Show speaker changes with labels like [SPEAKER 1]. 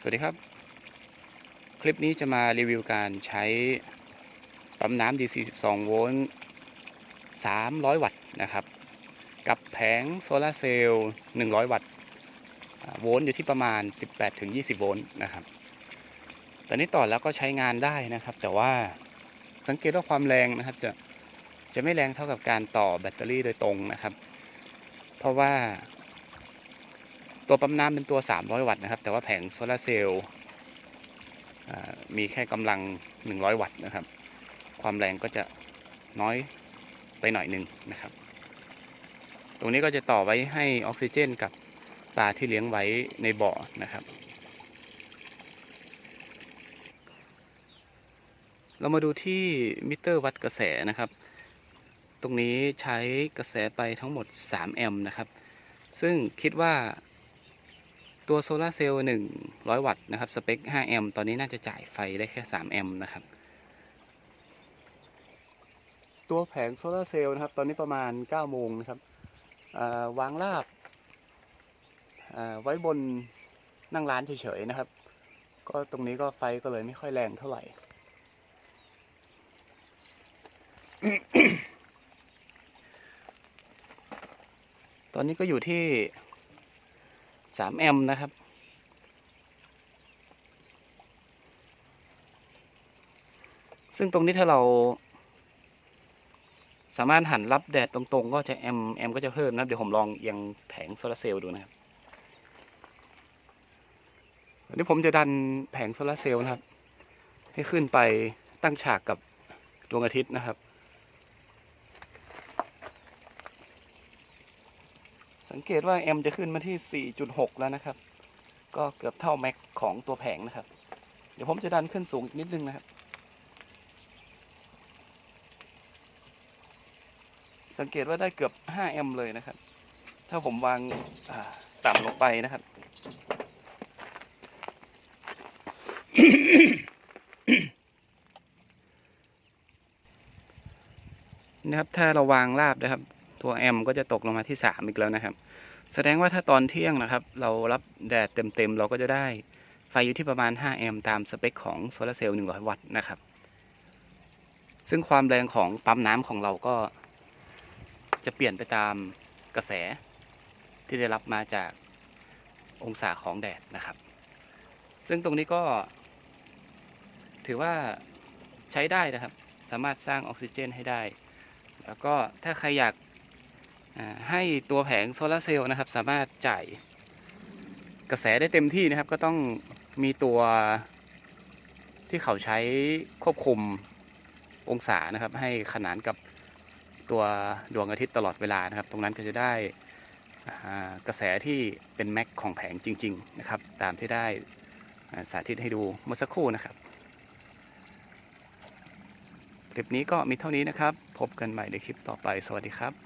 [SPEAKER 1] สวัสดีครับ คลิปนี้จะมารีวิวการใช้ปั๊มน้ำ DC 12 โวลต์ 300 วัตต์นะครับ กับแผงโซลาร์เซลล์ 100 วัตต์ โวลต์อยู่ที่ประมาณ 18-20 โวลต์นะครับ ตอนนี้ต่อแล้วก็ใช้งานได้นะครับ แต่ว่าสังเกตว่าความแรงนะครับจะจะไม่แรงเท่ากับการต่อแบตเตอรี่โดยตรงนะครับ เพราะว่า ตัวปั๊มน้ำเป็นตัว 300 วัตต์นะครับ แต่ว่าแผงโซลาร์เซลล์มีแค่กำลัง 100 วัตต์นะครับ ความแรงก็จะน้อยไปหน่อยหนึ่งนะครับ ตรงนี้ก็จะต่อไว้ให้ออกซิเจนกับปลาที่เลี้ยงไว้ในบ่อนะครับ เรามาดูที่มิเตอร์วัดกระแสนะครับ ตรงนี้ใช้กระแสไปทั้งหมด 3 แอมป์นะครับ ซึ่งคิดว่า ตัวโซลาเซลล์100วัตต์นะครับ สเปค 5 แอมป์ ตอนนี้น่าจะจ่ายไฟได้แค่ 3 แอมป์นะครับ ตัวแผงโซลาเซลล์นะครับ ตอนนี้ประมาณ 9 โมงนะครับวางราบาไว้บนนั่งร้านเฉยๆนะครับ ก็ตรงนี้ก็ไฟก็เลยไม่ค่อยแรงเท่าไหร่ ตอนนี้ก็อยู่ที่ 3แอมป์นะครับ ซึ่งตรงนี้ถ้าเรา สามารถหันรับแดดตรงๆ ก็จะแอมแอมก็จะเพิ่มนะเดี๋ยวผมลองเอียงแผงโซลาร์เซลล์ดูนะครับวันนี้ผมจะดันแผงโซลาร์เซลล์นะครับ ให้ขึ้นไปตั้งฉากกับดวงอาทิตย์นะครับ สังเกตว่าแอมจะขึ้นมาที่ 4.6 แล้วนะครับ ก็เกือบเท่าแม็กของตัวแผงนะครับ เดี๋ยวผมจะดันขึ้นสูงอีกนิดนึงนะครับ สังเกตว่าได้เกือบ 5 แอมเลยนะครับ ถ้าผมวางาต่ำลงไปนะครับ นะครับ ถ้าเราวางราบนะครับ ตัวแอมก็จะตกลงมาที่ 3 อีกแล้วนะครับ แสดงว่าถ้าตอนเที่ยงนะครับ เรารับแดดเต็มๆ เราก็จะได้ไฟอยู่ที่ประมาณ 5 แอมป์ตามสเปคของโซลาร์เซลล์ 100 วัตต์นะครับ ซึ่งความแรงของปั๊มน้ำของเราก็ จะเปลี่ยนไปตามกระแสที่ได้รับมาจากองศาของแดดนะครับ ซึ่งตรงนี้ก็ ถือว่าใช้ได้นะครับ สามารถสร้างออกซิเจนให้ได้ แล้วก็ถ้าใครอยาก ให้ตัวแผงโซลาร์เซลล์นะครับ สามารถจ่ายกระแสได้เต็มที่นะครับ ก็ต้องมีตัวที่เขาใช้ควบคุมองศานะครับ ให้ขนานกับตัวดวงอาทิตย์ตลอดเวลานะครับ ตรงนั้นก็จะได้กระแสที่เป็นแม็กของแผงจริง ๆ นะครับ ตามที่ได้สาธิตให้ดูเมื่อสักครู่นะครับ คลิปนี้ก็มีเท่านี้นะครับ พบกันใหม่ในคลิปต่อไป สวัสดีครับ